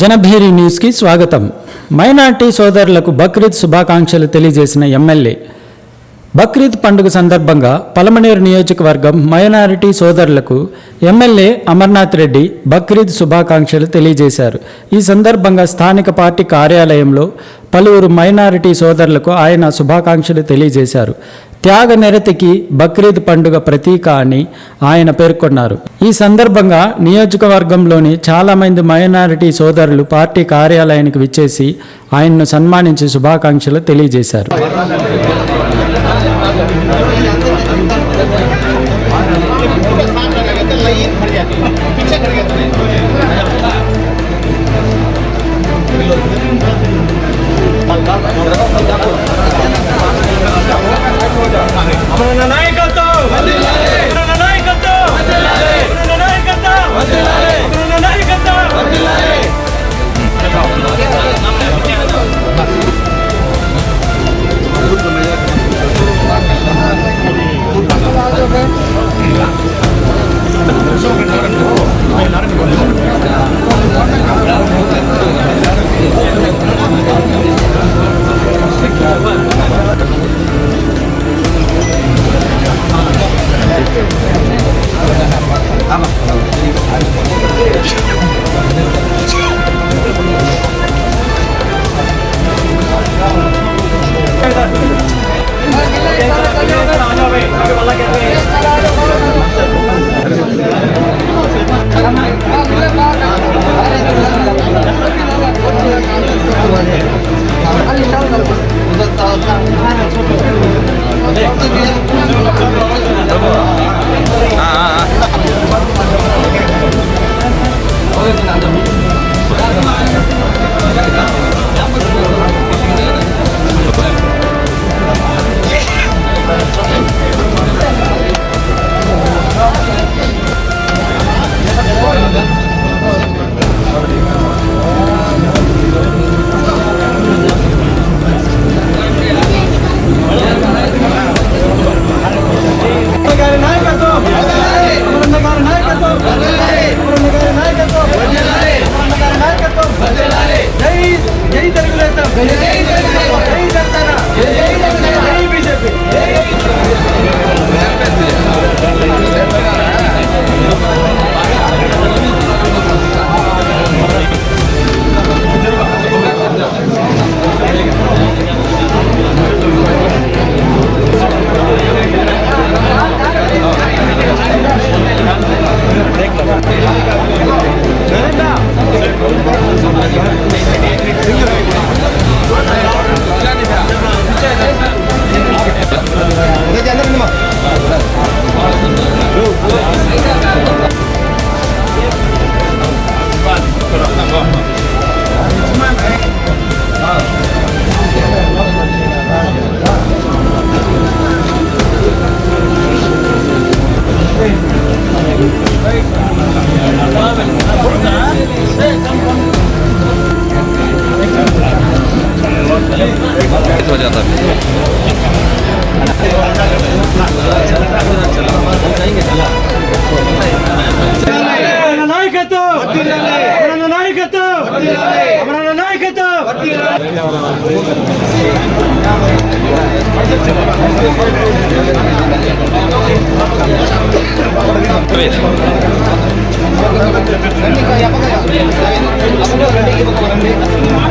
జనభేరి న్యూస్కి స్వాగతం. మైనార్టీ సోదరులకు బక్రీద్ శుభాకాంక్షలు తెలియజేసిన ఎమ్మెల్యే. బక్రీద్ పండుగ సందర్భంగా పలమనేరు నియోజకవర్గం మైనారిటీ సోదరులకు ఎమ్మెల్యే అమర్నాథ్ రెడ్డి బక్రీద్ శుభాకాంక్షలు తెలియజేశారు. ఈ సందర్భంగా స్థానిక పార్టీ కార్యాలయంలో పలువురు మైనారిటీ సోదరులకు ఆయన శుభాకాంక్షలు తెలియజేశారు. త్యాగ నిరతికి బక్రీద్ పండుగ ప్రతీక అని ఆయన పేర్కొన్నారు. ఈ సందర్భంగా నియోజకవర్గంలోని చాలామంది మైనారిటీ సోదరులు పార్టీ కార్యాలయానికి విచ్చేసి ఆయన్ను సన్మానించి శుభాకాంక్షలు తెలియజేశారు. Wait. Aku dah ready, aku dah ready.